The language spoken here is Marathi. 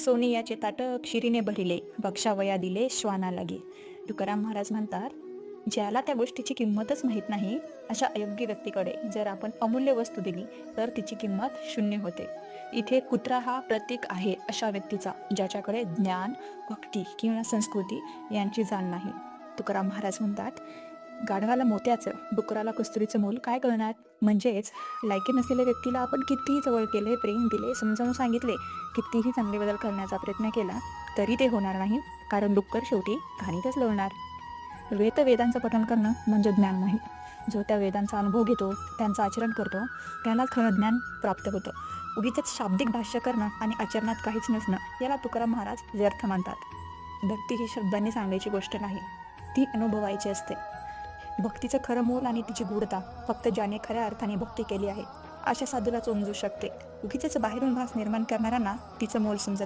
सोनियाचे ताटक शिरीने भरिले. बक्षावया दिले श्वाना लागे. तुकाराम महाराज म्हणतात ज्याला त्या गोष्टीची किंमतच माहीत नाही अशा अयोग्य व्यक्तीकडे जर आपण अमूल्य वस्तू दिली तर तिची किंमत शून्य होते. इथे कुत्रा हा प्रतीक आहे अशा व्यक्तीचा ज्याच्याकडे ज्ञान भक्ती किंवा संस्कृती यांची जाण नाही. तुकाराम महाराज म्हणतात गाढवाला मोत्याचं डुकराला कस्तुरीचं मूल काय कळणार म्हणजेच लायकी नसलेल्या व्यक्तीला आपण कितीही जवळ केले प्रेम दिले समजावून सांगितले कितीही चांगले बदल करण्याचा प्रयत्न केला तरी ते होणार नाही कारण डुक्कर शेवटी घाणीतच लढणार वेद वेदांचं पठण करणं म्हणजे ज्ञान नाही. जो त्या वेदांचा अनुभव घेतो त्यांचं आचरण करतो त्याला खरं ज्ञान प्राप्त होतं. उगीच शाब्दिक भाष्य करणं आणि आचरणात काहीच नसणं याला तुकाराम महाराज व्यर्थ मानतात. भक्ती ही शब्दांनी सांगायची गोष्ट नाही ती अनुभवायची असते. भक्तीचं खरं मोल आणि तिची गूढता फक्त ज्याने खऱ्या अर्थाने भक्ती केली आहे अशा साधूला चोंजू शकते. उगीच बाहेरून भास निर्माण करणाऱ्यांना तिचं मोल समजत